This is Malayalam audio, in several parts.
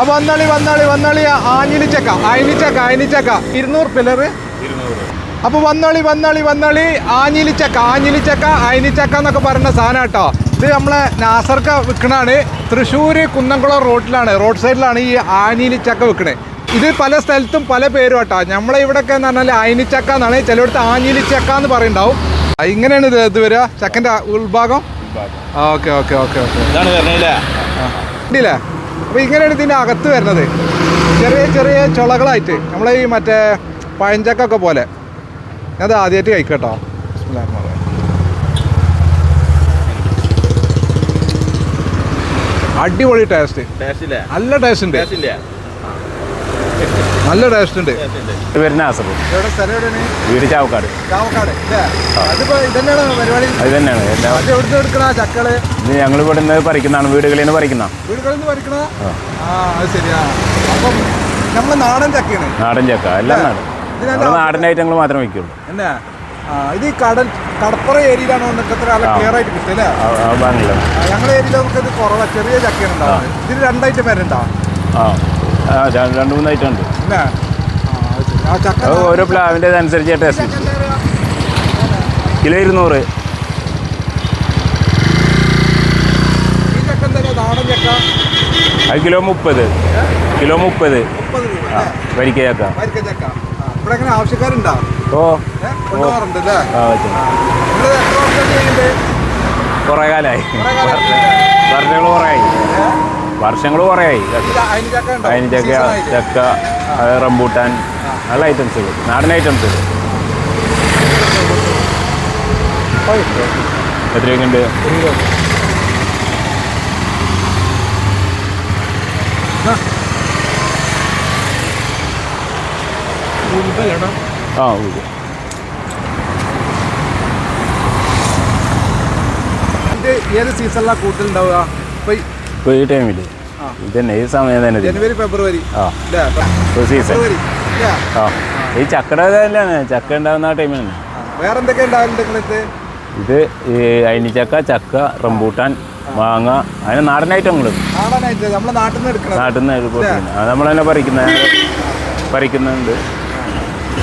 ആ വന്നളി വന്നളി വന്നളി. ആഞ്ഞിലിച്ചക്ക അയനിച്ചക്ക അയനിച്ചക്ക ഇരുന്നൂറ് പില്ലറ്? അപ്പൊ വന്നളി വന്നളി വന്നളി. ആഞ്ഞിലിച്ചക്ക ആഞ്ഞിലിച്ചക്ക അയനിച്ചക്ക എന്നൊക്കെ പറയുന്ന സാധനം കേട്ടോ. ഇത് നമ്മളെ നാസർക്ക വിൽക്കണാണ് തൃശ്ശൂർ കുന്നംകുളം റോഡിലാണ് റോഡ് സൈഡിലാണ് ഈ ആഞ്ഞിലിച്ചക്ക വിൽക്കണേ ഇത് പല സ്ഥലത്തും പല പേരും കേട്ടോ നമ്മളെ ഇവിടെയൊക്കെ എന്ന് പറഞ്ഞാൽ അയനിച്ചക്ക എന്നാണ്. ചിലയിടത്ത് ആഞ്ഞിലിച്ചക്ക എന്ന് പറയുണ്ടാവും ഇങ്ങനെയാണ് ഇത് ഇത് വരിക. ചക്കന്റെ ഉൾഭാഗം? Okay okay okay okay. ഇല്ലേ? അപ്പോൾ ഇങ്ങനെയാണ് ഇതിന്റെ അകത്ത് വരുന്നത്. ചെറിയ ചെറിയ ചുളകളായിട്ട് നമ്മളെ ഈ മറ്റേ പഴഞ്ചക്കൊക്കെ പോലെ. അത് ആദ്യമായിട്ട് കഴിക്കട്ടോ. അടിപൊളി ടേസ്റ്റ്. നല്ല ടേസ്റ്റ് ഉണ്ട്. നല്ല ടേസ്റ്റ് ഉണ്ട്. വരുന്ന ആസപ്പ് വീട് ചാവക്കാട്. ചാവക്കാട് അത് തന്നെയാണ്. ഇത് ഞങ്ങൾ ഇവിടെ നിന്ന് പറിക്കുന്നതാണ് വീടുകളിൽ നിന്ന് പറിക്കുന്ന നാടൻ ചക്കയാണ്. നാടൻ ചക്ക എല്ലാം നാടൻ. നാടൻ ഐറ്റങ്ങൾ മാത്രമേ വയ്ക്കുള്ളൂ ഇത് കടൽ കടപ്പുറ ഏരിയയിലാണ് നല്ല ക്ലിയർ ആയിട്ട് ഞങ്ങളുടെ ഏരിയയിൽ നമുക്ക് ഇത് കുറവാണ് ചെറിയ ചക്കയാണ് ഉണ്ടാവുന്നത്. ഇതിന് രണ്ടായിട്ട് പേരുണ്ടാവും രണ്ട് മൂന്നായിട്ടുണ്ട്. ഓരോ പ്ലാവിന്റെ അനുസരിച്ച് ടേസ്റ്റ് കിലോ ഇരുന്നൂറ്. അത് കിലോ മുപ്പത്. കിലോ മുപ്പത്. ആ വരിക്ക ചക്ക. ഓ. കുറേ കാലമായി കാലമായിട്ട് കുറേ ആയി? വർഷങ്ങൾ കുറേ ആയി ഇത് അതിന് ചക്ക ചക്ക റംബൂട്ടാൻ നല്ല ഐറ്റംസ് നാടൻ ഐറ്റംസ് എത്രയൊക്കെ ഉണ്ട്? ആ ഇത് ഏത് സീസണിലാണ് കൂടുതൽ ഉണ്ടാവുക? ഇപ്പൊ ഇപ്പോൾ ഈ ടൈമിൽ. ഇതന്നെ ഈ സമയം തന്നെ ജനുവരി ഫെബ്രുവരി. ആ. സീസൺ ഈ ചക്കട തന്നെയാണ്. ചക്ക ഉണ്ടാകുന്ന ആ ടൈമിലാണ്. വേറെ എന്തൊക്കെ ഇത് ഈ അയിനിച്ചക്ക ചക്ക റംബൂട്ടാൻ മാങ്ങ അതിന് നാടൻ ഐറ്റങ്ങൾ നാട്ടിൽ നിന്ന് നിന്ന് നമ്മൾ തന്നെ പറിക്കുന്ന. പറിക്കുന്നുണ്ട്.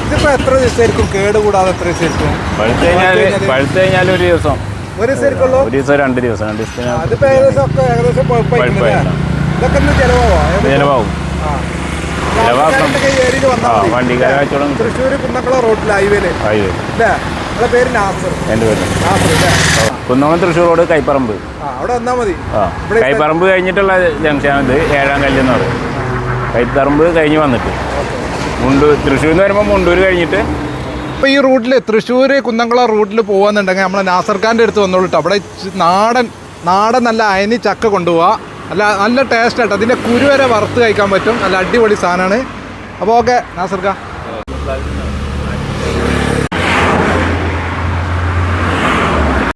ഇതിപ്പോ എത്ര ദിവസമായിരിക്കും കേട് കൂടാതെ എത്ര ദിവസമായിരിക്കും പഴുത്ത് കഴിഞ്ഞാൽ പഴുത്ത് കഴിഞ്ഞാൽ ഒരു ദിവസം. ഒരു ദിവസമായിരിക്കുള്ളൂ ഒരു ദിവസം രണ്ട് ദിവസം രണ്ട് ദിവസത്തിന് അതിപ്പോ ഏകദേശം ഒക്കെ ഏകദേശം അല്ലേ? ഇതൊക്കെ ഒന്ന്? ചിലവാകും. ചിലവാക്കണം. ഏരിയയിൽ ആ മതി. വണ്ടിക്കാരെ കച്ചവടം തൃശ്ശൂർ കുന്നക്കുളം റോഡിൽ ഹൈവേൽ. ഹൈവേ അല്ലേ? നിങ്ങളെ പേര് നാസർ. എന്റെ പേര് നാസർ. അല്ലേ? കുന്നോളം തൃശ്ശൂർ റോഡ് കൈപ്പറമ്പ്. ആ അവിടെ വന്നാൽ മതി. ആ ഇവിടെ കൈപ്പറമ്പ് കഴിഞ്ഞിട്ടുള്ള ജംഗ്ഷനാണ് ഇത്. ഏഴാം കല്ലെന്ന് പറയും. കൈപ്പറമ്പ് കഴിഞ്ഞ് വന്നിട്ട്. മുണ്ടൂർ തൃശ്ശൂർ എന്ന് വരുമ്പോൾ മുണ്ടൂർ കഴിഞ്ഞിട്ട് അപ്പോൾ ഈ റൂട്ടിൽ തൃശ്ശൂർ കുന്നംകുള റൂട്ടിൽ പോകുന്നുണ്ടെങ്കിൽ നമ്മളെ നാസർഖാന്റെ അടുത്ത് വന്നോളൂ അവിടെ നാടൻ നാടൻ നല്ല അയനി ചക്ക കൊണ്ടുപോവുക നല്ല നല്ല ടേസ്റ്റ് ആയിട്ട് അതിന്റെ കുരു വരെ വറുത്ത് കഴിക്കാൻ പറ്റും. നല്ല അടിപൊളി സാധനമാണ് അപ്പോൾ ഓക്കെ നാസർ ഖാ